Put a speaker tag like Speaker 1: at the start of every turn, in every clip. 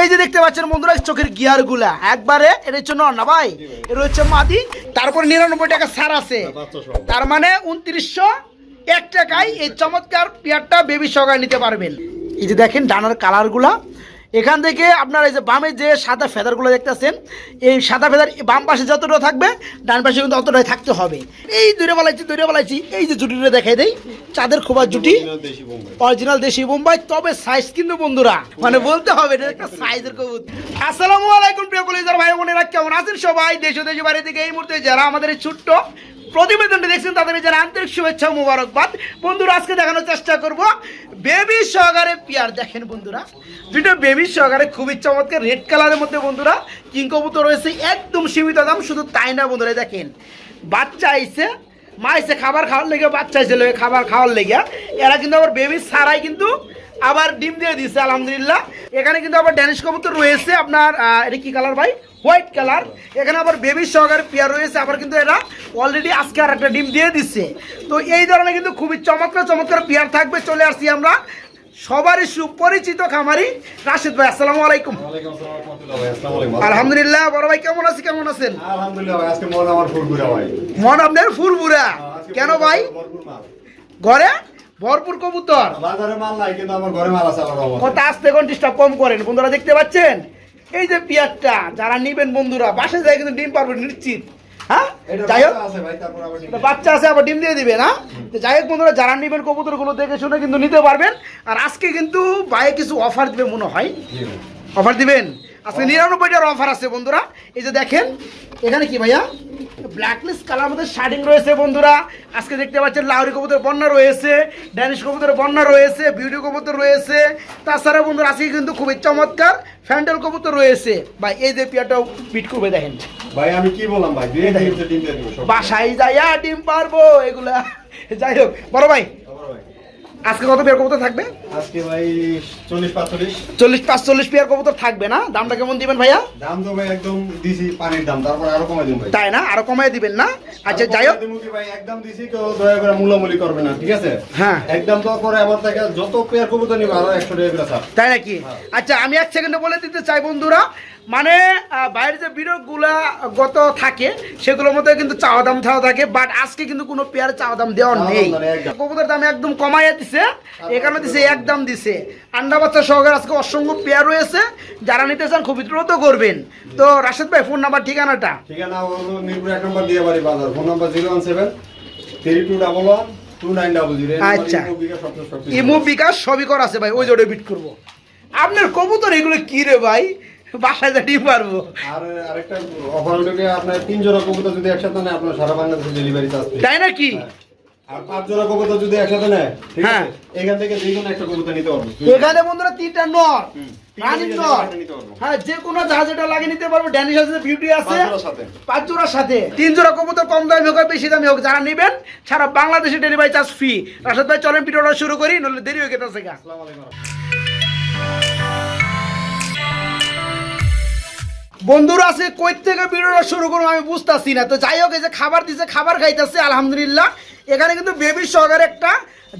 Speaker 1: এই যে দেখতে পাচ্ছেন বন্ধুরা চোখের গিয়ারগুলা একবারে এটা হচ্ছে না ভাই? এটা হচ্ছে মাদি। তারপর নিরানব্বই টাকা সার আছে। তার মানে উনত্রিশশো এক টাকায় এই চমৎকার পেয়ারটা বেবি সগায় নিতে পারবেন। এই যে দেখেন ডানার কালারগুলা এখান থেকে আপনার এই যে বামে যে সাদা ফেদারগুলো দেখতেছেন এই সাদা ফেদার বাম পাশে যতটা থাকবে ডান পাশে কিন্তু অতটাই থাকতে হবে। এই দূরে বলাইছি দূরে বলাইছি এই যে জুটিটা দেখাই দেই চাঁদের খোবার জুটি অরিজিনাল দেশি বোম্বাই। তবে সাইজ কিন্তু বন্ধুরা মানে বলতে হবে এটা একটা সাইজের কবুত আসসালামু আলাইকুম প্রিয় কলেজার ভাই বোনেরা কেমন আছেন সবাই? দেশ ও দেশের বাড়ি থেকে এই মুহূর্তে যারা আমাদের এই ছোট্ট প্রতিবেদনটি দেখছেন, তাদের যারা আন্তরিক শুভেচ্ছা মুবারকবাদ। বন্ধুরা, আজকে দেখানোর চেষ্টা করব বেবি সহকারে পিয়ার। দেখেন বন্ধুরা, দুটো বেবি সহকারে খুবই চমৎকার রেড কালারের মধ্যে বন্ধুরা কিং কবুতর রয়েছে, একদম সীমিত দাম, শুধু তাই না বন্ধুরা দেখেন, বাচ্চা আইছে মা এসে খাবার খাওয়ার লেগে বাচ্চা ছিল খাবার খাওয়ার লেগে। এরা কিন্তু আবার বেবি সারাই কিন্তু আবার ডিম দিয়ে দিচ্ছে আলহামদুলিল্লাহ। এখানে কিন্তু আবার ড্যানিশ কবুতর রয়েছে আপনার এটা কি কালার ভাই? হোয়াইট কালার এখানে আবার বেবি সহকারে পেয়ার রয়েছে, আবার কিন্তু এরা অলরেডি আজকে আর একটা ডিম দিয়ে দিচ্ছে তো এই ধরনের কিন্তু খুবই চমৎকার চমৎকার পেয়ার থাকবে, চলে আসছি আমরা সবারই সুপরিচিত খামারি রাশেদ ভাই আসসালামু আলাইকুম। আলহামদুলিল্লাহ বড় ভাই কেমন আছি কেমন আছেন?
Speaker 2: আলহামদুলিল্লাহ ভাই, আজকে মন আমার ফুরফুরা ভাই।
Speaker 1: মন আপনার ফুরফুরা।
Speaker 2: আজকে
Speaker 1: কেন ভাই? ঘরে? ভরপুর কবুতর?
Speaker 2: বাজারে মাল নাই কিন্তু আমার ঘরে মাল আছে আল্লাহর রহমতে।
Speaker 1: কথা আসতে এখন ডিস্টার্ব কম করেন। বন্ধুরা দেখতে পাচ্ছেন? এই যে পিয়ারটা যারা নিবেন বন্ধুরা বাসায় যায় কিন্তু ডিম পারবেন নিশ্চিত। হ্যাঁ? যাই হোক।
Speaker 2: বাচ্চা আছে আবার
Speaker 1: এটা বাচ্চা আছে আবার ডিম দিয়ে দিবে না তো যাই হোক বন্ধুরা যারা নিবেন কবুতরগুলো দেখে শুনে কিন্তু নিতে পারবেন। আর আজকে কিন্তু বাইরে কিছু অফার দিবে মনে হয়। অফার দিবেন? আজকে নিরানব্বইটার অফার আছে বন্ধুরা। এই যে দেখেন এখানে কি ভাইয়া? ব্ল্যাকলিস্ট কালার মধ্যে শার্টিং রয়েছে বন্ধুরা। আজকে দেখতে পাচ্ছেন লাউরি কবুতর বন্যা রয়েছে ড্যানিশ কবুতর বন্যা রয়েছে বিউটি কবুতর রয়েছে। তাছাড়া বন্ধুরা আজকে কিন্তু খুবই চমৎকার ফ্যান্ডেল কবুতর রয়েছে। ভাই এই যে পিয়াটাও পিট করবে দেখেন।
Speaker 2: ভাই আমি কি বললাম ভাই।
Speaker 1: বাসায় যাইয়া ডিম পারব এগুলা। যাই হোক বড় ভাই, আজকে কত পেয়ার কবুতর থাকবে?
Speaker 2: আজকে ভাই চল্লিশ পাঁচচল্লিশ।
Speaker 1: চল্লিশ পাঁচচল্লিশ পেয়ার কবুতর থাকবে না? দামটা কেমন দিবেন ভাইয়া?
Speaker 2: দাম তো ভাই একদম দিছি পানির দাম তারপর আরও কমাই দিন ভাই।
Speaker 1: তাই না? আরও কমাই দিবেন না? আচ্ছা যাই হোক।
Speaker 2: ভাই? একদম দিছি কেউ দয়া করে মূলামূলি করবে না ঠিক আছে?
Speaker 1: হ্যাঁ।
Speaker 2: একদম তো পরে আবার থেকে যত পেয়ার কবুতর নিবে আরও একশো টাকা করে ছাড়।
Speaker 1: তাই নাকি? আচ্ছা আমি এক সেকেন্ডে বলে দিতে চাই বন্ধুরা মানে বাইরে যে বিরোধগুলা গত থাকে সেগুলোর মধ্যে কিন্তু চাওয়া দাম থাকে বাট আজকে কিন্তু কোনো পেয়ার চাওয়া দাম দেওয়া নেই। কবুতর দাম একদম কমাইয়া দিছে এখানে দিছে একদম দিছে। আন্ডা বাচ্চা সহকারে আজকে অসংখ্য পেয়ার রয়েছে যারা নিতে চান খুবই দ্রুত করবেন। তো রাশেদ ভাই ফোন নাম্বার ঠিকানাটা?
Speaker 2: ঠিকানা হলো মিরপুর এক নম্বর দিয়ে বাড়ি বাজার phone number zero one seven three two double one two nine double zero
Speaker 1: আচ্ছা। ইমো বিকাশ সবই করা আছে ভাই ওই জোরে বিট করব। আপনার কবুতর এগুলো কি রে ভাই? বাসায় যা ডিম পারব।
Speaker 2: আর আরেকটা অফার হলো কি আপনার তিন জোড়া কবুতর যদি একসাথে আপনার সারা বাংলাদেশে ডেলিভারি চার্জ
Speaker 1: তাই নাকি?
Speaker 2: আর পাঁচ জোড়া কবুতর যদি একসাথে নেয় ঠিক
Speaker 1: হ্যাঁ।
Speaker 2: আছে? এখান থেকে যে কোনো একটা কবুতর নিতে পারব।
Speaker 1: এখানে বন্ধুরা তিনটা নর রানিং নর।
Speaker 2: থেকে নিতে পারব।
Speaker 1: হ্যাঁ যে কোনো জাহাজ এটা লাগিয়ে নিতে পারব। ড্যানিশ আছে বিউটি আছে
Speaker 2: পাঁচ জোড়ার সাথে।
Speaker 1: পাঁচ জোড়ার সাথে। তিন জোড়া কবুতর কম দামি হোক বেশি দামি হোক যারা নেবেন সারা বাংলাদেশে ডেলিভারি চার্জ ফ্রি রাশেদ ভাই চলেন ভিডিওটা শুরু করি নইলে দেরি হয়ে গেছে
Speaker 2: আসসালামু আলাইকুম।
Speaker 1: বন্ধুরা আছে কই থেকে ভিডিওটা শুরু করব আমি বুঝতেছি না। তো যাই হোক এই যে খাবার দিছে খাবার খাইতেছে আলহামদুলিল্লাহ। এখানে কিন্তু বেবি সহকারে একটা।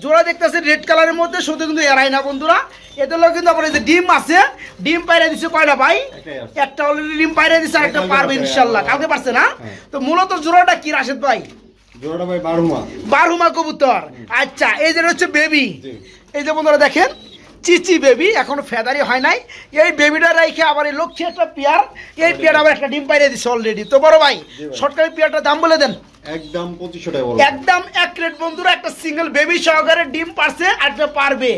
Speaker 1: জোড়া দেখতেছে রেড কালারের মধ্যে শুধু কিন্তু এরাই না বন্ধুরা। এদের লোক কিন্তু আপনার যে ডিম আছে ডিম পাইরে দিচ্ছে কয়টা ভাই? একটা অলরেডি ডিম পাইরে দিচ্ছে আর একটা পারবে ইনশাল্লাহ। কালকে পারছে না?
Speaker 2: হ্যাঁ।
Speaker 1: তো মূলত জোড়াটা কি রাশেদ ভাই?
Speaker 2: জোড়াটা ভাই বারহুমা।
Speaker 1: বারহুমা কবুতর। আচ্ছা এই যে হচ্ছে বেবি এই যে বন্ধুরা দেখেন চিচি বেবি এখনও ফেদারি হয় নাই। এই বেবিটা রাইখে আবার এই লক্ষ্মী একটা পেয়ার এই পেয়ার আবার একটা ডিম পাইরে দিচ্ছে অলরেডি তো বড় ভাই। সরকারি পেয়ারটার দাম বলে দেন।
Speaker 2: একদম পঁচিশশো টাকা
Speaker 1: একদম এক রেট বন্ধুরা একটা সিঙ্গেল বেবি সহকারে ডিম পারছে আর পারবে।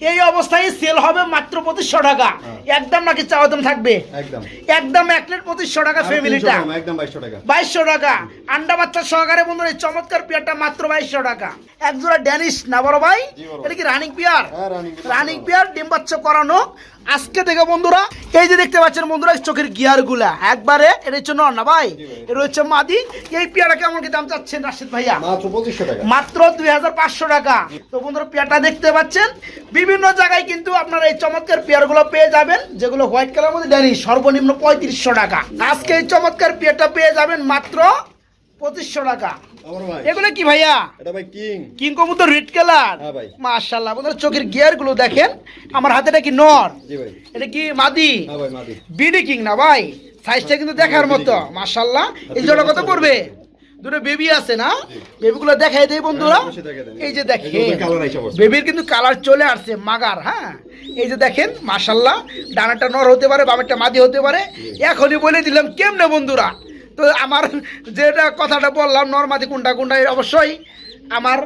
Speaker 1: এই অবস্থায় সেল হবে মাত্র পঁচিশশো টাকা।
Speaker 2: হ্যাঁ।
Speaker 1: একদম নাকি চাওয়া দাম থাকবে?
Speaker 2: একদম।
Speaker 1: একদম এক প্লেট পঁচিশশো টাকা ফ্যামিলিটা
Speaker 2: একদম বাইশশো টাকা।
Speaker 1: বাইশশো টাকা। আন্ডা বাচ্চা সহকারে বন্ধু এই চমৎকার পেয়ারটা মাত্র বাইশশো টাকা। এক জোড়া ড্যানিশ না বড় ভাই? এটা কি running pair
Speaker 2: pair.
Speaker 1: Running pair ডিম বাচ্চা করানো। আজকে থেকে বন্ধুরা এই যে দেখতে পাচ্ছেন বন্ধুরা চোখের গিয়ারগুলা একবারে এটা হচ্ছে না ভাই। এটা হচ্ছে মাদি। এই পেয়ারা কেমন কি দাম চাচ্ছেন রাশিদ ভাইয়া?
Speaker 2: মাত্র পঁচিশশো টাকা।
Speaker 1: মাত্র দুই হাজার পাঁচশো টাকা। তো বন্ধুরা পেয়ারটা দেখতে পাচ্ছেন বিভিন্ন জায়গায় কিন্তু আপনারা এই চমৎকার পেয়ারগুলো পেয়ে যাবেন যেগুলো হোয়াইট কালার মধ্যে জানি সর্বনিম্ন পঁয়ত্রিশশো টাকা। আজকে এই চমৎকার পেয়ারটা পেয়ে যাবেন মাত্র পঁচিশশো টাকা। এগুলো কি ভাইয়া?
Speaker 2: এটা ভাই কিং।
Speaker 1: কিং কবুতর রেড কালার
Speaker 2: হ্যাঁ ভাই।
Speaker 1: মাশাআল্লাহ বন্ধুরা চোখের গিয়ারগুলো দেখেন আমার হাতে এটা কি নর?
Speaker 2: জি ভাই।
Speaker 1: এটা কি মাদি?
Speaker 2: হ্যাঁ ভাই মাদি।
Speaker 1: বিডি কিং না ভাই? সাইজটা কিন্তু দেখার মতো মাশাআল্লাহ। এই জোড়া কত পড়বে? দুটো বেবি আছে না? বেবিগুলো দেখাই দেই বন্ধুরা।
Speaker 2: হ্যাঁ।
Speaker 1: এই যে দেখেন। বেবির কিন্তু কালার চলে আসছে মাগার হ্যাঁ? এই যে দেখেন মাশাল্লাহ ডানাটা নর হতে পারে বামেরটা মাদি হতে পারে। এখনই বলে দিলাম কেমনে বন্ধুরা? তো আমার যেটা কথাটা বললাম নর মাদি কোনটা কোনটা অবশ্যই আমার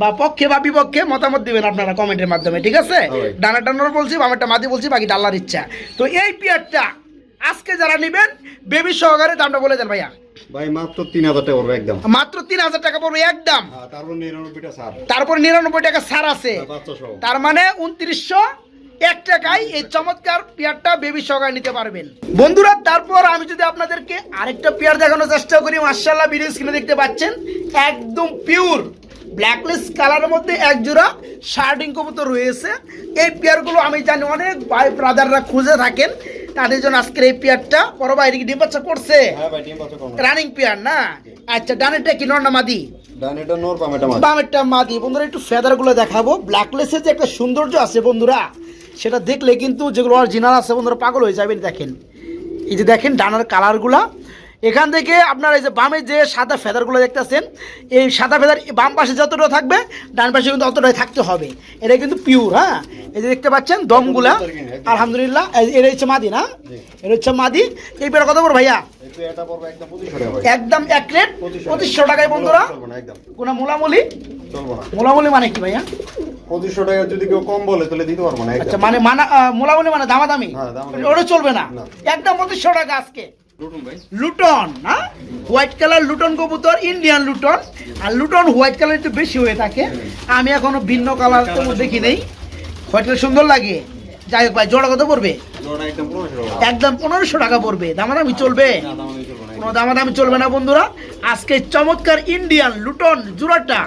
Speaker 1: বা পক্ষে বা বিপক্ষে মতামত দিবেন আপনারা কমেন্টের মাধ্যমে ঠিক আছে?
Speaker 2: হয়।
Speaker 1: ডানাটা নর বলছি বামেরটা মাদি বলছি বাকি ডাল্লার ইচ্ছা। তো এই পিয়ারটা আজকে যারা নেবেন বেবি সহকারে দামটা বলে দেন ভাইয়া।
Speaker 2: ভাই মাত্র তিন হাজার টাকা পড়বে একদম।
Speaker 1: মাত্র তিন হাজার টাকা পড়বে একদম।
Speaker 2: হ্যাঁ তারপর
Speaker 1: নিরানব্বই টাকা ছাড় আছে। তার মানে উনত্রিশশো এক টাকায় এই চমৎকার পেয়ারটা বেবি সহকারে নিতে পারবেন। বন্ধুরা তারপর আমি যদি আপনাদেরকে আরেকটা পেয়ার দেখানোর চেষ্টা করি মার্শাল্লাহ ভিডিও স্ক্রিনে দেখতে পাচ্ছেন একদম পিওর ব্ল্যাকলেস কালারের মধ্যে এক জোড়া শার্টিং কবুতর রয়েছে। এই পেয়ারগুলো আমি জানি অনেক ভাই ব্রাদাররা খুঁজে থাকেন তাদের জন্য আজকের এই পেয়ারটা। বড় বাইরে কি ডিম বাচ্চা করছে?
Speaker 2: হ্যাঁ ভাই
Speaker 1: রানিং পেয়ার না? আচ্ছা ডানেরটা কি নর না মাদি। বামেরটা মাদি। বন্ধুরা একটু ফেদারগুলো দেখাবো। ব্ল্যাকলেসের যে একটা সৌন্দর্য আছে বন্ধুরা সেটা দেখলে কিন্তু যেগুলো অরিজিনাল আছে বন্ধুরা পাগল হয়ে যাবেন দেখেন। এই যে দেখেন ডানার কালারগুলা এখান থেকে আপনার এই যে বামে যে সাদা ফেদারগুলো দেখতেছেন এই সাদা ফেদার বাম পাশে যতটা থাকবে ডান পাশে কিন্তু অতটাই থাকতে হবে। এটা কিন্তু পিওর হ্যাঁ? এই যে দেখতে পাচ্ছেন দমগুলা আলহামদুলিল্লাহ এটা হচ্ছে মাদি না? এটা হচ্ছে মাদি। এই বেড়া কত বড় ভাইয়া?
Speaker 2: একটু এটা পড়বে একদম পঁচিশশো টাকা
Speaker 1: একদম এক রেট? পঁচিশশো টাকায় বন্ধুরা?
Speaker 2: একদম।
Speaker 1: কোনো মোলামুলি?
Speaker 2: চলবো না।
Speaker 1: মোলামুলি মানে কি ভাইয়া?
Speaker 2: পঁচিশশো টাকা যদি কেউ কম বলে তাহলে দিতে পারব না
Speaker 1: আচ্ছা মানে মানা আহ, মোলামুলি মানে দামাদামি?
Speaker 2: হ্যাঁ,
Speaker 1: ওটা চলবে না। একদম পঁচিশশো টাকা আজকে।
Speaker 2: লুটন
Speaker 1: না? হোয়াইট কালার লুটন কবুতর ইন্ডিয়ান লুটন। আর লুটন হোয়াইট কালার একটু বেশি হয়ে থাকে। আমি এখনও ভিন্ন কালার দেখি নেই। হোয়াইট কালার সুন্দর লাগে। যাই হোক ভাই জোড়া কত পড়বে?
Speaker 2: একদম পনেরোশো টাকা
Speaker 1: পড়বে। দামাদামি চলবে। কোনো দামাদামি চলবে না বন্ধুরা। আজকে চমৎকার ইন্ডিয়ান লুটন জুরাটা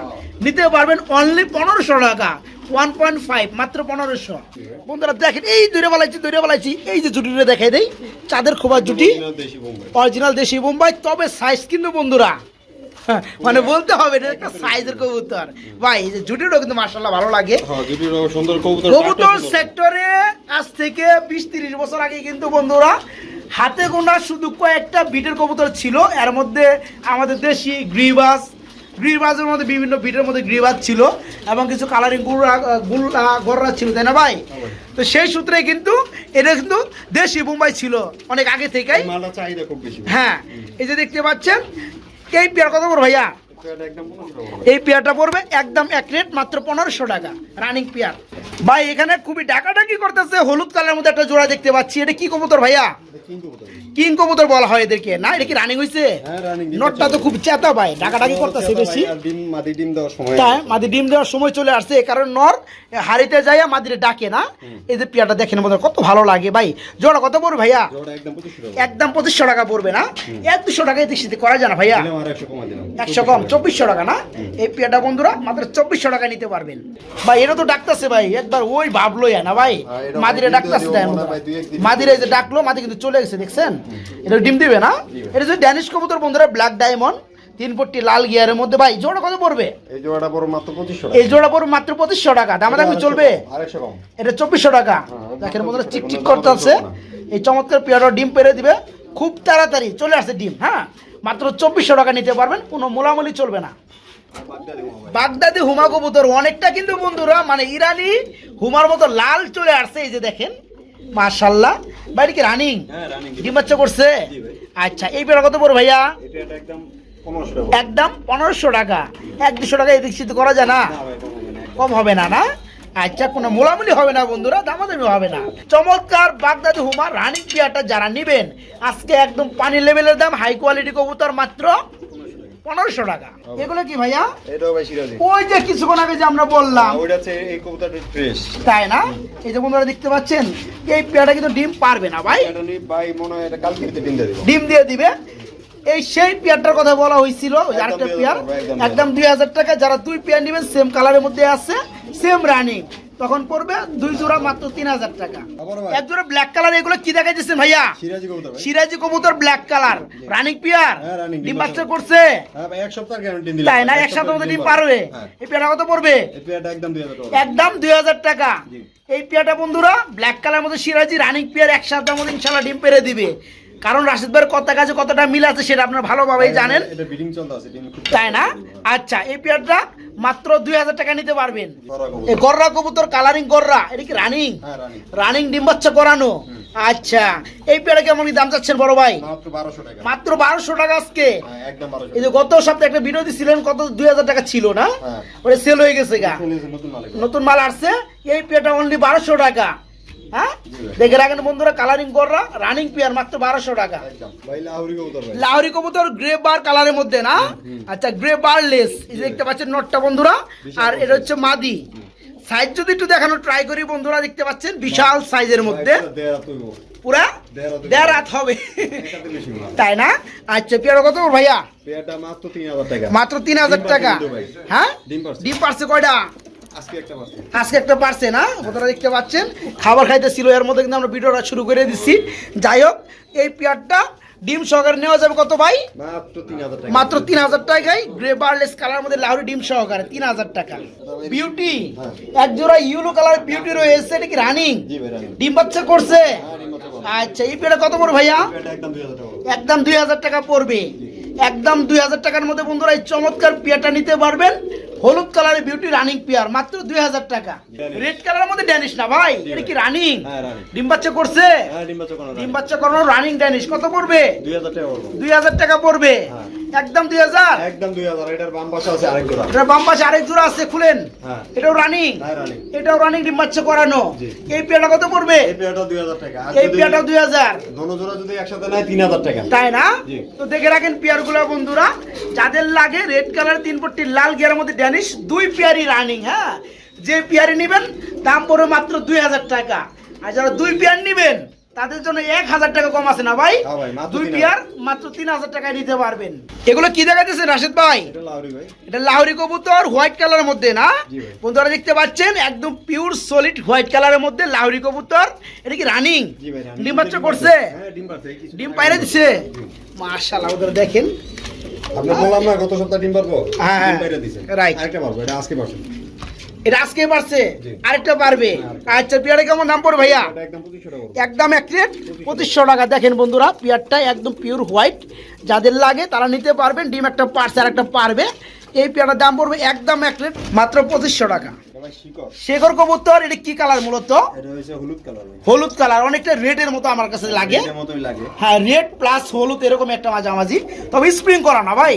Speaker 1: নিতে পারবেন অনলি পনেরোশো টাকা। ওয়ান পয়েন্ট ফাইভ মাত্র পনেরোশো। বন্ধুরা দেখেন এই দূরে বলাইছি দূরে বলাইছি। এই যে জুটিটা দেখাই দেই চাঁদের খোবার জুটি। অরিজিনাল দেশি বোম্বাই। তবে সাইজ কিন্তু বন্ধুরা মানে বলতে হবে এটা একটা সাইজের কবুতর। ভাই এই যে জুটিটাও কিন্তু মার্শাল্লাহ ভালো লাগে।
Speaker 2: হ্যাঁ সুন্দর কবুতর
Speaker 1: কবুতর সেক্টরে আজ থেকে বিশ তিরিশ বছর আগে কিন্তু বন্ধুরা হাতে গোনা শুধু কয়েকটা বিটের কবুতর ছিল। এর মধ্যে আমাদের দেশি গ্রিবাস গ্রিবাসের মধ্যে বিভিন্ন বিটের মধ্যে গ্রিবাস ছিল এবং কিছু কালারিং গুড়া গুড়া গররা ছিল তাই না ভাই? তো সেই সূত্রে কিন্তু এটা কিন্তু দেশি বোম্বাই ছিল অনেক আগে থেকেই। হ্যাঁ এই যে দেখতে পাচ্ছেন এই পেয়ার কত পড়বে ভাইয়া? এই পেয়ারটা পড়বে। একদম এক রেট মাত্র পনেরোশো টাকা রানিং পেয়ার। ভাই এখানে খুবই ডাকাডাকি করতেছে হলুদ কালারের মধ্যে একটা জোড়া দেখতে পাচ্ছি। এটা কি কবুতর ভাইয়া?
Speaker 2: কিং কবুতর
Speaker 1: বলা হয় এদেরকে। না এটা কি রানিং হয়েছে
Speaker 2: হ্যাঁ
Speaker 1: নটটা তো খুব চেতা ভাই ডাকাডাকি করতেছে বেশি।
Speaker 2: মাদি ডিম দেওয়ার সময়
Speaker 1: তাই মাদি ডিম দেওয়ার সময় চলে আসছে কারণ নর হাড়িতে যাইয়া মাদিরে ডাকে না? এই যে পেয়ারটা দেখেন বোধ কত ভালো লাগে ভাই। জোড়া কত পড়বে ভাইয়া?
Speaker 2: একদম পঁচিশশো টাকা
Speaker 1: টাকা পড়বে না? এক দুশো টাকায় দেখছি করা যায় না ভাইয়া।
Speaker 2: একশো কমা
Speaker 1: চব্বিশশো টাকা না? এই পেয়াটা বন্ধুরা মাত্র চব্বিশশো টাকা নিতে পারবেন। ভাই এটা তো ডাকতেছে ভাই একবার ওই ভাবলো না ভাই।
Speaker 2: হ্যাঁ,
Speaker 1: মাদিরে ডাকতেছে
Speaker 2: হয়
Speaker 1: মাদিরে যে ডাকলো মাদি কিন্তু চলে গেছে দেখছেন? এটা ডিম দিবে না? এটা যে ড্যানিশ কবুতর বন্ধুরা ব্ল্যাক ডায়মন্ড তিন পট্টি লাল গিয়ারের মধ্যে ভাই জোড়া কত পড়বে?
Speaker 2: এই জোড়াটা বড় মাত্র পঁচিশশো
Speaker 1: এই জোড়া পড়বে মাত্র পঁচিশশো টাকা দামা দামি চলবে
Speaker 2: আরেকশো কম।
Speaker 1: এটা চব্বিশশো টাকা।
Speaker 2: হ্যাঁ,
Speaker 1: দেখেন বন্ধুরা চিক চিক করতে আছে এই চমৎকার পেয়ারা ডিম পেরে দিবে খুব তাড়াতাড়ি চলে আসছে ডিম হ্যাঁ? মাত্র চব্বিশশো টাকা নিতে পারবেন কোনো মোলামুলি চলবে না। বাগদাদি হুমা কবুতর অনেকটা কিন্তু বন্ধুরা মানে ইরানি হুমার মতো লাল চলে আসছে এই যে দেখেন। মাশাল্লাহ বাড়ি কি রানিং?
Speaker 2: হ্যাঁ
Speaker 1: ডিম বাচ্চা করছে? আচ্ছা এই পেয়ারা কত বড় ভাইয়া?
Speaker 2: একদম পনেরোশো টাকা।
Speaker 1: এক দুশো টাকা এদিক সেদিক করা যায় না?
Speaker 2: না কম হবে না
Speaker 1: কম হবে না না? আচ্ছা কোনো মোলামুলি হবে না বন্ধুরা দামাদামি হবে না। চমৎকার বাগদাদি হুমা রানিং পেয়ারটা যারা নেবেন আজকে একদম পানি লেভেলের দাম হাই কোয়ালিটি কবুতর মাত্র পনেরোশো টাকা। এগুলো কি ভাইয়া?
Speaker 2: এটাও ভাই সিরাজি
Speaker 1: ওই যে কিছুক্ষণ আগে যে আমরা বললাম।
Speaker 2: ওইটা হচ্ছে এই কবুতরটা ফ্রেশ
Speaker 1: তাই না? এই যে বন্ধুরা দেখতে পাচ্ছেন এই পেয়ারটা কিন্তু ডিম পারবে না ভাই।
Speaker 2: এটা নিয়ে ভাই মনে হয় এটা কালকে ডিম দিয়ে দেবো।
Speaker 1: ডিম দিয়ে দিবে। এই সেই পেয়ারটার কথা বলা হয়েছিল আরেকটা পেয়ার।
Speaker 2: একদম
Speaker 1: একদম দুই হাজার টাকা যারা দুই পেয়ার নেবেন সেম কালারের মধ্যে আছে সেম রানিং তখন পড়বে দুই জোড়া মাত্র তিন হাজার টাকা। এক জোড়া ব্ল্যাক কালার এগুলো কি দেখা যাচ্ছে ভাইয়া?
Speaker 2: সিরাজি কবুতর
Speaker 1: ব্ল্যাক কালার রানিং পিয়ার ডিম বাচ্চা। করছে?
Speaker 2: হ্যাঁ এক সপ্তাহ গ্যারান্টি দিলাম।
Speaker 1: তাই না? এক সপ্তাহের মধ্যে ডিম পারবে?
Speaker 2: হ্যাঁ।
Speaker 1: এই পেয়ারটা কত পড়বে?
Speaker 2: এই পেয়ারটা একদম 2000 টাকা।
Speaker 1: একদম দুই হাজার টাকা। এই পেয়ারটা বন্ধুরা ব্ল্যাক কালার মধ্যে সিরাজি রানিং পেয়ার এক সপ্তাহের মধ্যে ইনশাল্লাহ ডিম পেরে দিবে। কারণ রাশিদ ভাইয়ের কথা কাছে কতটা মিল আছে সেটা আপনারা ভালোভাবেই জানেন।
Speaker 2: ডিম খুব
Speaker 1: তাই না? আচ্ছা এই পেয়ারটা মাত্র দুই হাজার টাকা নিতে পারবেন। এই গররা কবুতর কালারিং গররা এটা কি রানিং
Speaker 2: হ্যাঁ রানিং
Speaker 1: ডিম বাচ্চা করানো আচ্ছা এই পেয়ারে কেমন দাম চাচ্ছেন বড় ভাই?
Speaker 2: মাত্র 1200 টাকা।
Speaker 1: মাত্র বারোশো টাকা আজকে?
Speaker 2: হ্যাঁ একদম 1200
Speaker 1: এই যে গত সপ্তাহে একটা ভিডিও দিছিলেন কত দুই হাজার টাকা ছিল না?
Speaker 2: হ্যাঁ।
Speaker 1: ওটা সেল হয়ে গেছে গা।
Speaker 2: নতুন
Speaker 1: নতুন মাল আসছে এই পেয়ারটা অনলি বারোশো টাকা। হ্যাঁ? দেখে রাখেন বন্ধুরা কালারিং কররা রানিং পেয়ার মাত্র বারোশো টাকা।
Speaker 2: লাহোরি কবুতর
Speaker 1: গ্রে বার কালারের মধ্যে না? আচ্ছা গ্রে বার লেস দেখতে পাচ্ছেন নটটা বন্ধুরা আর এটা হচ্ছে মাদি। সাইজ যদি একটু দেখানো ট্রাই করি বন্ধুরা দেখতে পাচ্ছেন বিশাল সাইজের মধ্যে। পুরা
Speaker 2: দেড়
Speaker 1: রাত হবে। তাই না? আচ্ছা পেয়ারা কত ভাইয়া?
Speaker 2: মাত্র 3000 টাকা।
Speaker 1: মাত্র তিন হাজার টাকা। হ্যাঁ?
Speaker 2: ডিম পারছে
Speaker 1: কয়টা?
Speaker 2: আজকে একটা
Speaker 1: পারছে না আপনারা দেখতে পাচ্ছেন। খাবার খাইতেছিল এর মধ্যে কিন্তু আমরা ভিডিওটা শুরু করে দিচ্ছি যাই হোক এই পেয়ারটা ডিম সহকারে নেওয়া যাবে কত ভাই?
Speaker 2: মাত্র 3000 টাকা।
Speaker 1: মাত্র তিন হাজার টাকায়। গ্রে বার্লেস কালার মধ্যে লাহোরি ডিম সহকারে তিন হাজার টাকা। বিউটি
Speaker 2: হ্যাঁ।
Speaker 1: এক জোড়া ইউলো কালার বিউটি রয়েছে এটা কি রানিং
Speaker 2: জি
Speaker 1: ডিম বাচ্চা করছে?
Speaker 2: হ্যাঁ।
Speaker 1: আচ্ছা এই পেয়ারটা কত পড়বে ভাইয়া?
Speaker 2: একদম 2000 টাকা
Speaker 1: একদম দুই হাজার টাকা পড়বে। একদম দুই হাজার টাকার মধ্যে বন্ধুরা এই চমৎকার পেয়ারটা নিতে পারবেন। হলুদ কালারের বিউটি রানিং পেয়ার মাত্র দুই হাজার টাকা। রেড কালারের মধ্যে ড্যানিশ না ভাই এটা কি রানিং
Speaker 2: হ্যাঁ
Speaker 1: ডিম বাচ্চা করছে?
Speaker 2: হ্যাঁ ডিম
Speaker 1: বাচ্চা করানো রানিং ড্যানিশ কত পড়বে?
Speaker 2: 2000 টাকা পড়ব।
Speaker 1: দুই হাজার টাকা পড়বে।
Speaker 2: হ্যাঁ।
Speaker 1: একদম দুই হাজার?
Speaker 2: একদম 2000 এটার বাম পাশে আছে আরেক জোড়া।
Speaker 1: এটা বাম পাশে আরেক জোড়া আছে খুলেন।
Speaker 2: হ্যাঁ।
Speaker 1: এটাও রানিং
Speaker 2: হ্যাঁ রানি
Speaker 1: এটাও রানিং ডিম বাচ্চা করানো এই পেয়ারটা কত পড়বে?
Speaker 2: এই পেয়ারটা 2000 টাকা।
Speaker 1: এই দুই হাজার।
Speaker 2: দোনো জোড়া যদি একসাথে নেয় 3000 টাকা।
Speaker 1: তাই না। তো দেখে রাখেন পেয়ারগুলো বন্ধুরা। যাদের লাগে রেড কালার তিন পট্টি লাল গিয়ারের মধ্যে ড্যানিশ দুই পেয়ারই রানিং হ্যাঁ। যে পেয়ারি নেবেন দাম পড়বে মাত্র দুই হাজার টাকা। আর যারা দুই পেয়ার নেবেন তাদের জন্য এক হাজার টাকা কম আছে না ভাই?
Speaker 2: হ্যাঁ
Speaker 1: দুই
Speaker 2: 3000
Speaker 1: পেয়ার মাত্র তিন হাজার টাকায় নিতে পারবেন। এগুলো কি দেখাতেছে রাশেদ ভাই?
Speaker 2: এটা লাহোরি ভাই।
Speaker 1: এটা লাহোরি কবুতর হোয়াইট কালারের মধ্যে না? বন্ধুরা দেখতে পাচ্ছেন একদম পিওর সলিড হোয়াইট কালারের মধ্যে লাহোরি কবুতর। এটা কি রানিং
Speaker 2: জি ভাই রানি
Speaker 1: ডিম বাচ্চা করছে?
Speaker 2: হ্যাঁ ডিম
Speaker 1: পাইরে দিছে? মাশাআল্লাহ ওদের দেখেন।
Speaker 2: আপনি বললাম না গত সপ্তাহে ডিম পারব?
Speaker 1: হ্যাঁ,
Speaker 2: ডিম
Speaker 1: হ্যাঁ।
Speaker 2: পাইরে আরেকটা পারব এটা আজকে পারছ
Speaker 1: এটা আজকে পারছে আরেকটা পারবে আচ্ছা পিয়ারে কেমন দাম পড়বে ভাইয়া?
Speaker 2: একদম 2500 টাকা পড়বে।
Speaker 1: একদম এক প্লেট পঁচিশশো টাকা। দেখেন বন্ধুরা পিয়ারটা একদম পিওর হোয়াইট যাদের লাগে তারা নিতে পারবেন। ডিম একটা পারছে আর একটা পারবে। এই পেয়ারটার দাম পড়বে একদম এক প্লেট মাত্র পঁচিশশো টাকা। শেখর কবুতর এটা কি কালার মূলত?
Speaker 2: হলুদ কালার
Speaker 1: অনেকটা রেডের মতো আমার কাছে লাগে।
Speaker 2: মতোই লাগে।
Speaker 1: হ্যাঁ রেড প্লাস হলুদ এরকম একটা মাঝামাঝি। তবে স্প্রিং করা না ভাই?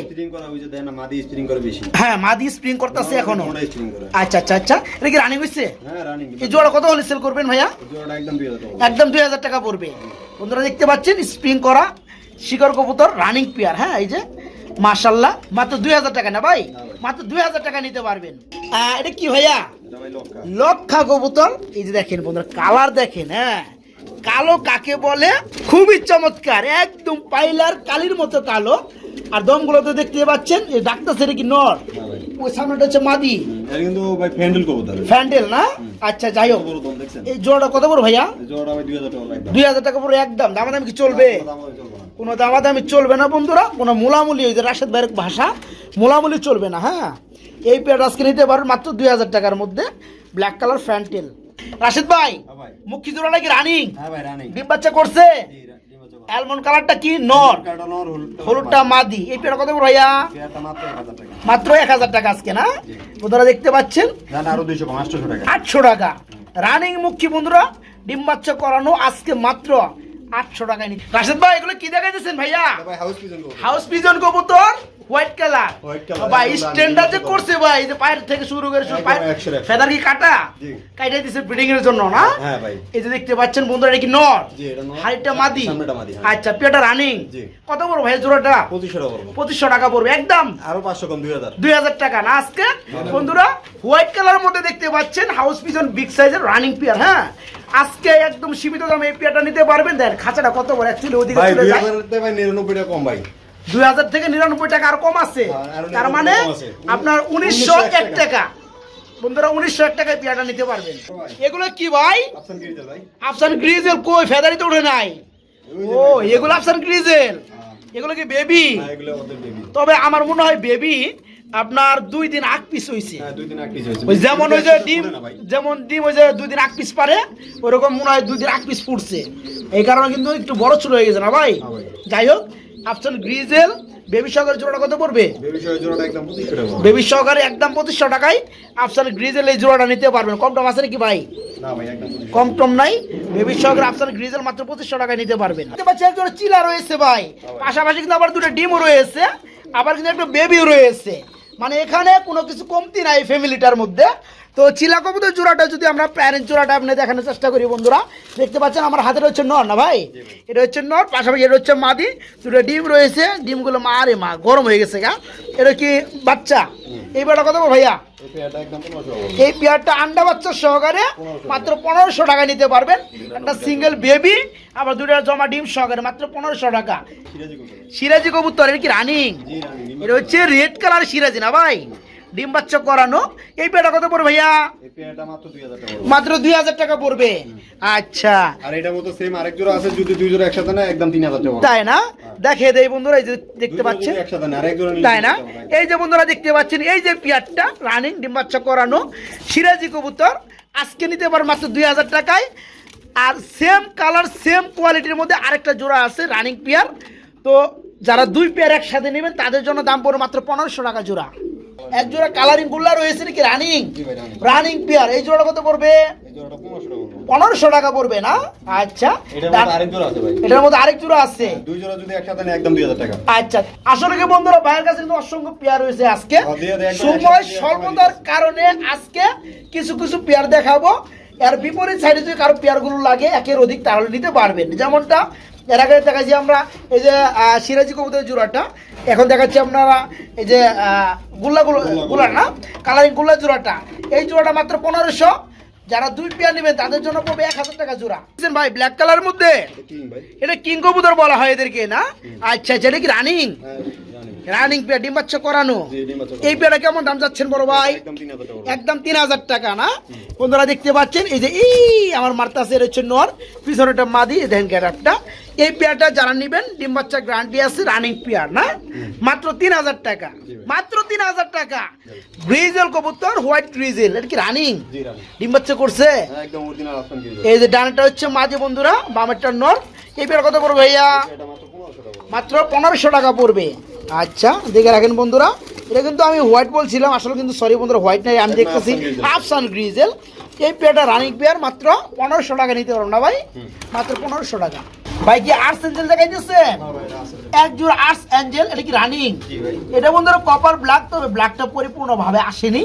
Speaker 1: হ্যাঁ মাদি স্প্রিং করতেছে
Speaker 2: এখনও।
Speaker 1: আচ্ছা আচ্ছা আচ্ছা। এটা কি রানিং হয়েছে
Speaker 2: হ্যাঁ
Speaker 1: এই জোড়া কত হলে সেল করবেন ভাইয়া?
Speaker 2: একদম 2000 টাকা পড়বে।
Speaker 1: একদম দুই হাজার টাকা পড়বে। বন্ধুরা দেখতে পাচ্ছেন স্প্রিং করা শিকর কবুতর রানিং পেয়ার হ্যাঁ এই যে মাশাল্লাহ মাত্র দুই হাজার টাকা না ভাই? মাত্র দুই হাজার টাকা নিতে পারবেন। এটা কি ভাইয়া? লক্ষা কবুতর। এই যে দেখেন বন্ধুরা কালার দেখেন হ্যাঁ? কালো কাকে বলে? খুবই চমৎকার একদম পাইলার কালির মতো কালো। আর দমগুলো তো দেখতে পাচ্ছেন এই ডাক্তার সেটা কি নর? ওই সামনেটা হচ্ছে মাদি।
Speaker 2: কিন্তু ভাই ফ্যান্ডেল কবুতর।
Speaker 1: ফ্যান্ডেল না? আচ্ছা যাই হোক।
Speaker 2: দম
Speaker 1: এই জোড়াটা কত বড় ভাইয়া?
Speaker 2: জোড়াটা ভাই 2000 টাকা লাগবে
Speaker 1: দুই হাজার টাকা পুরো একদম। কি চলবে?
Speaker 2: দাম হবে চলবে।
Speaker 1: কোনো দামাদামি চলবে না বন্ধুরা কোনো মোলামুলি ওই যে রাশেদ ভাইয়ের ভাষা মোলামুলি চলবে না হ্যাঁ? এই পেয়ার আজকে নিতে পারেন মাত্র দুই হাজার টাকার মধ্যে ব্ল্যাক কালার ফ্যান্টেল রাশেদ ভাই
Speaker 2: হ্যাঁ
Speaker 1: মুখি জোড়া নাকি রানিং
Speaker 2: হ্যাঁ
Speaker 1: ডিম বাচ্চা করছে। অ্যালমন্ড কালারটা কি? নর। হলুদটা মাদি। এই পেয়ার কত বড় ভাইয়া?
Speaker 2: মাত্র 1000 টাকা।
Speaker 1: মাত্র এক হাজার টাকা আজকে না?
Speaker 2: জি।
Speaker 1: বন্ধুরা দেখতে পাচ্ছেন?
Speaker 2: জান আরও 200 কম 800 টাকা।
Speaker 1: আটশো টাকা। রানিং মুখী বন্ধুরা ডিম বাচ্চা করানো আজকে মাত্র আটশো টাকায় রাশেদ ভাই এগুলো কি দেখাইতেছেন ভাইয়া?
Speaker 2: হাউস পিজন কবুতর।
Speaker 1: হোয়াইট কালার ভাই স্ট্যান্ডার্ড যে করছে ভাই যে পায়ের থেকে শুরু করে শুরু পায়ের ফেদার কি কাটা?
Speaker 2: জি।
Speaker 1: দিছে ব্রিডিং এর জন্য না?
Speaker 2: হ্যাঁ ভাই।
Speaker 1: এই যে দেখতে পাচ্ছেন বন্ধুরা এটা কি নর?
Speaker 2: জি এটা নর।
Speaker 1: হাইটটা মাদি।
Speaker 2: সামনেটা মাদি হ্যাঁ।
Speaker 1: আচ্ছা পেটা রানিং কত বড় ভাই জোড়াটা?
Speaker 2: 2500 টাকা পড়বে।
Speaker 1: পঁচিশশো টাকা পড়বে একদম।
Speaker 2: আরও 500 কম 2000
Speaker 1: দুই হাজার টাকা না আজকে? বন্ধুরা হোয়াইট কালার মধ্যে দেখতে পাচ্ছেন হাউস পিজন বিগ সাইজের রানিং পিয়ার হ্যাঁ? আজকে একদম সীমিত দামে এই পিয়ারটা নিতে পারবেন? দেন খাঁচাটা কত বড়? অ্যাকচুয়ালি ওদিকে চলে যায়।
Speaker 2: 2000 তে ভাই 99 টাকা কম ভাই।
Speaker 1: দুই হাজার থেকে নিরানব্বই টাকা আর কম আছে।
Speaker 2: হ্যাঁ,
Speaker 1: তার মানে আপনার উনিশশো এক
Speaker 2: 1901
Speaker 1: টাকা। বন্ধুরা উনিশশো এক টাকায় পেয়ারটা নিতে পারবেন। এগুলো কি ভাই? আফসান গ্রিজেল কই? ফেদারি তো উঠে নাই। ও এগুলো আফসান গ্রিজেল। এগুলো কি বেবি?
Speaker 2: হ্যাঁ এগুলো ওদের বেবি।
Speaker 1: তবে আমার মনে হয় বেবি আপনার দুই দিন আগ পিস হয়েছে
Speaker 2: হ্যাঁ
Speaker 1: ওই যেমন ওই যে ডিম যেমন ডিম ওই যে দুই দিন আগ পিস পারে ওরকম মনে হয় দুই দিন আগ পিস ফুটছে। এই কারণে কিন্তু একটু বড় ছোট হয়ে গেছে না ভাই? যাই হোক আফসান গ্রিজেল বেবি সহকারে জোড়াটা কত পড়বে?
Speaker 2: বেবি সহ জোড়াটা একদম 25 টাকা
Speaker 1: বেবি সহকারে একদম পঁচিশশো টাকায় গ্রিজেল এই জোড়াটা নিতে পারবেন। কম টম আছে নাকি ভাই?
Speaker 2: না ভাই একদম 25
Speaker 1: কম টম নাই। বেবি সহকারে আফসান গ্রিজেল মাত্র পঁচিশশো টাকায় নিতে পারবেন। চিলা রয়েছে ভাই। পাশাপাশি কিন্তু আবার দুটো ডিমও রয়েছে আবার কিন্তু একটা বেবিও রয়েছে। মানে এখানে কোনো কিছু কমতি নাই ফ্যামিলিটার মধ্যে। তো চিলা কবুতর জোড়াটা যদি আমরা প্যারেন্ট জোড়াটা আপনি দেখানোর চেষ্টা করি বন্ধুরা দেখতে পাচ্ছেন আমার হাতে হচ্ছে নর না ভাই? এটা হচ্ছে নর পাশাপাশি এটা হচ্ছে মাদি। দুটো ডিম রয়েছে ডিমগুলো মা রে মা গরম হয়ে গেছে গা। এটা কি বাচ্চা? এই বেটা কত ভাইয়া?
Speaker 2: এই পেয়ারটা একদম 15 টাকা
Speaker 1: এই পেয়ারটা আন্ডা বাচ্চা সহকারে মাত্র পনেরোশো টাকা নিতে পারবেন। একটা সিঙ্গেল বেবি আবার দুটো জমা ডিম সহকারে মাত্র পনেরোশো টাকা।
Speaker 2: সিরাজি কবুতর।
Speaker 1: এটা কি রানিং? এটা হচ্ছে রেড কালার সিরাজি না ভাই? ডিম বাচ্চা করানো এই পেয়ারটা কত পড়বে ভাইয়া?
Speaker 2: মাত্র 2000 টাকা পড়বে।
Speaker 1: মাত্র দুই হাজার টাকা পড়বে? আচ্ছা।
Speaker 2: আর এটা মতো সেম আরেক জোড়া আছে যদি দুই জোড়া একসাথে না একদম 3000 টাকা
Speaker 1: তাই না? দেখে দেই বন্ধুরা এই যে দেখতে পাচ্ছেন? তাই না। এই যে বন্ধুরা দেখতে পাচ্ছেন এই যে পিয়ারটা রানিং ডিম বাচ্চা করানো সিরাজি কবুতর আজকে নিতে পারেন মাত্র দুই হাজার টাকায়। আর সেম কালার সেম কোয়ালিটির মধ্যে আরেকটা জোড়া আছে রানিং পেয়ার। তো যারা দুই পেয়ার একসাথে নেবেন তাদের জন্য দাম পড়বে মাত্র পনেরোশো টাকা জোড়া। এক জোড়া কালারিং গুল্লা রয়েছে নাকি রানিং
Speaker 2: রানী
Speaker 1: পেয়ার এই জোড়া কত পড়বে?
Speaker 2: এই জোড়াটা 1500 টাকা পড়বে।
Speaker 1: পনেরোশো টাকা পড়বে না? আচ্ছা।
Speaker 2: এটার মধ্যে আরেক জোড়া আছে
Speaker 1: আছে?
Speaker 2: দুই জোড়া যদি একসাথে নেয় একদম 2000 টাকা।
Speaker 1: আচ্ছা। আসলে কি বন্ধুরা ভাইয়ের কাছে কিন্তু অসংখ্য পেয়ার রয়েছে আজকে।
Speaker 2: হ্যাঁ,
Speaker 1: সময় স্বল্পতার কারণে আজকে কিছু কিছু পেয়ার দেখাবো। এর বিপরীত সাইডে যদি কারও পেয়ারগুলো লাগে একের অধিক তাহলে নিতে পারবেন। যেমনটা এর আগে দেখাচ্ছি আমরা এই যে সিরাজি কবুতরের জোড়াটা। এখন দেখাচ্ছি আপনারা এই যে আহ, গুল্লাগুলো গুলা না কালারিং গুল্লা জোড়াটা। এই জোড়াটা মাত্র পনেরোশো। যারা দুই পেয়ার নেবেন তাদের জন্য পড়বে এক হাজার টাকা জোড়া। ভাই ব্ল্যাক কালার মধ্যে? এটা কিং কবুতর বলা হয় এদেরকে না? আচ্ছা আচ্ছা এটা কি রানিং
Speaker 2: হ্যাঁ
Speaker 1: রানিং পেয়ার ডিম বাচ্চা করানো। এই পেয়ারটা কেমন দাম যাচ্ছেন বড় ভাই?
Speaker 2: একদম 3000 টাকা পড়বে।
Speaker 1: একদম তিন হাজার টাকা না? বন্ধুরা দেখতে পাচ্ছেন এই যে এই আমার মার্তাসের হচ্ছে নর পিছনেটা মাদি দেখেন গ্যারাপটা এই পেয়ারটা যারা নেবেন ডিম বাচ্চা গ্যারান্টি আছে রানিং পেয়ার না? মাত্র তিন হাজার টাকা। মাত্র তিন হাজার টাকা। গ্রিজেল কবুতর হোয়াইট গ্রিজেল এটা কি রানিং ডিম বাচ্চা করছে?
Speaker 2: হ্যাঁ
Speaker 1: এই যে ডানটা হচ্ছে মাঝে বন্ধুরা বামেরটা নর এই পেয়ার কত পড়বে ভাইয়া?
Speaker 2: মাত্র 1500 টাকা পড়বে।
Speaker 1: মাত্র পনেরোশো টাকা পড়বে। আচ্ছা দেখে রাখেন বন্ধুরা। এটা কিন্তু আমি হোয়াইট বলছিলাম আসলে কিন্তু সরি বন্ধুরা হোয়াইট নাই আমি দেখতেছি আফসান গ্রিজেল এই পেয়ারটা রানিং পেয়ার মাত্র পনেরোশো টাকা নিতে পারব না ভাই? মাত্র পনেরোশো টাকা। ভাই কি আর্টস এঞ্জেল দেখাই
Speaker 2: হ্যাঁ
Speaker 1: এক জোড়া আর্টস এঞ্জেল এটা কি রানিং এটা বন্ধুরা কপার ব্ল্যাক তবে ব্ল্যাকটা পরিপূর্ণভাবে আসেনি।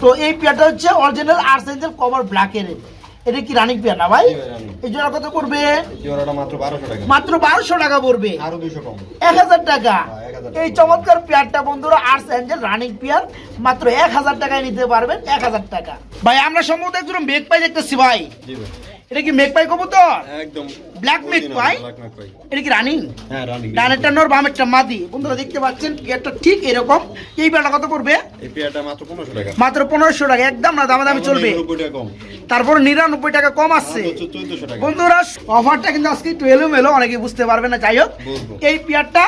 Speaker 1: তো এই পেয়ারটা হচ্ছে অরিজিনাল আর্টস এঞ্জেল কভার ব্ল্যাকের এটা কি রানিং পেয়ার না ভাই? এই জোড়া কত
Speaker 2: জোড়াটা মাত্র 1200 টাকা।
Speaker 1: মাত্র বারোশো টাকা পড়বে।
Speaker 2: আরও 200 কম।
Speaker 1: এক হাজার টাকা।
Speaker 2: হ্যাঁ, 1000 টাকা।
Speaker 1: এই চমৎকার পেয়ারটা বন্ধুরা আর্টস অ্যাঞ্জেল রানিং পেয়ার মাত্র এক হাজার টাকায় নিতে পারবেন এক হাজার টাকা। ভাই আমরা সম্ভবত একজন মেঘ পাই দেখতেছি ভাই। এটা কি মেঘ পাই কবুতর?
Speaker 2: একদম? ব্ল্যাক মিল্ক পাই
Speaker 1: এটা কি রানিং
Speaker 2: হ্যাঁ রানী
Speaker 1: ডানেরটা নর বামেরটা মাদি। বন্ধুরা দেখতে পাচ্ছেন পেয়ারটা ঠিক এরকম। এই পেয়ারটা কত পড়বে?
Speaker 2: এই পেয়ারটা মাত্র 1500 টাকা।
Speaker 1: মাত্র পনেরোশো টাকা একদম না দামে দামে চলবে।
Speaker 2: 90
Speaker 1: তারপর নিরানব্বই টাকা কম আসছে।
Speaker 2: মাত্র 1400 টাকা।
Speaker 1: বন্ধুরা অফারটা কিন্তু আজকে একটু এলোমেলো অনেকে বুঝতে পারবে না যাই হোক। এই পেয়ারটা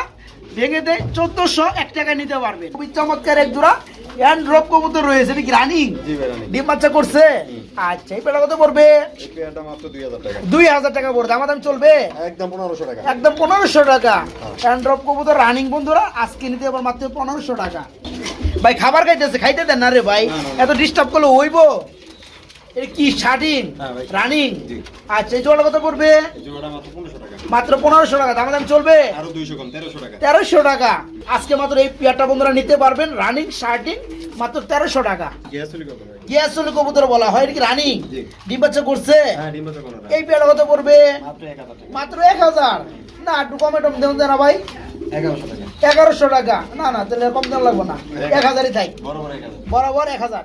Speaker 1: ভেঙে দেয় চোদ্দশো এক টাকায় নিতে পারবে। খুবই চমৎকার এক জোড়া। হ্যান্ড ড্রপ কবুতর রয়েছে এটা কি রানিং ডিম বাচ্চা করছে? আচ্ছা এই কত পড়বে?
Speaker 2: এই পেয়ারটা মাত্র 2000 টাকা।
Speaker 1: দুই হাজার টাকা পড়বে আমার দাম চলবে?
Speaker 2: একদম 1500 টাকা।
Speaker 1: একদম পনেরোশো টাকা। হ্যান্ড ড্রপ কবুতর রানিং বন্ধুরা আজকে নিতে পারব মাত্র পনেরোশো টাকা। ভাই খাবার খাইতেছে খাইতে দেন না রে ভাই। এত ডিস্টার্ব করলে হইব? এটা কি শার্টিং
Speaker 2: হ্যাঁ
Speaker 1: রানিং। আচ্ছা এই জোড়া কত পড়বে?
Speaker 2: মাত্র 1500 টাকা।
Speaker 1: মাত্র পনেরোশো টাকা। দাম দাম চলবে?
Speaker 2: আরও 200 কম 1300 টাকা।
Speaker 1: তেরোশো টাকা। আজকে মাত্র এই পেয়ারটা বন্ধুরা নিতে পারবেন। রানিং শার্টিং মাত্র তেরোশো টাকা।
Speaker 2: গ্যাস চুরি কত ভাই?
Speaker 1: গ্যাস চলে কবুতর বলা হয়। এটা কি রানিং। ডিম বাচ্চা করছে?
Speaker 2: হ্যাঁ কোন
Speaker 1: এই পেয়ারটা কত পড়বে?
Speaker 2: মাত্র 1000 টাকা।
Speaker 1: মাত্র এক হাজার। না একটু কমে টম দেন না ভাই।
Speaker 2: 1100 টাকা।
Speaker 1: এগারোশো টাকা। না না তাহলে কম দাম লাগবো না। এক হাজারই থাক বরাবর এক হাজার।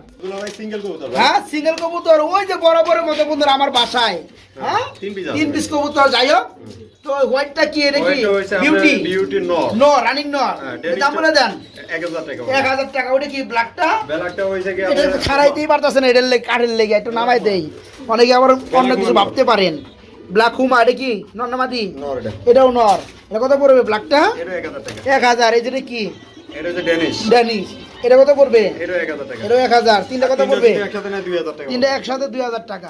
Speaker 1: হ্যাঁ সিঙ্গেল কবুতর। ওই যে বরাবরের মতো বন্ধুরা আমার বাসায়। হ্যাঁ
Speaker 2: তিন আছে।
Speaker 1: তিন পিস কবুতর যাই হোক। তো হোয়াইটটা কি এটা কি?
Speaker 2: ওইটা
Speaker 1: বিউটি
Speaker 2: বিউটি নর
Speaker 1: নো রানিং নর
Speaker 2: হ্যাঁ,
Speaker 1: দাম বলে দেন।
Speaker 2: টাকা।
Speaker 1: ওটা কি ব্ল্যাকটা
Speaker 2: কি
Speaker 1: এটা কাঠের লেগে। একটু নামাই দেই। অনেকে আবার অন্য কিছু ভাবতে পারেন। ব্ল্যাক হুমা এটা কি?
Speaker 2: নর এটা।
Speaker 1: এটাও নর। এটা কত পড়বে ব্ল্যাকটা?
Speaker 2: এক হাজার
Speaker 1: এই যেটা কি? ড্যানিশ এটা কত পড়বে? এটাও এক হাজার তিনটা কত পড়বে? তিনটা একসাথে দুই হাজার টাকা।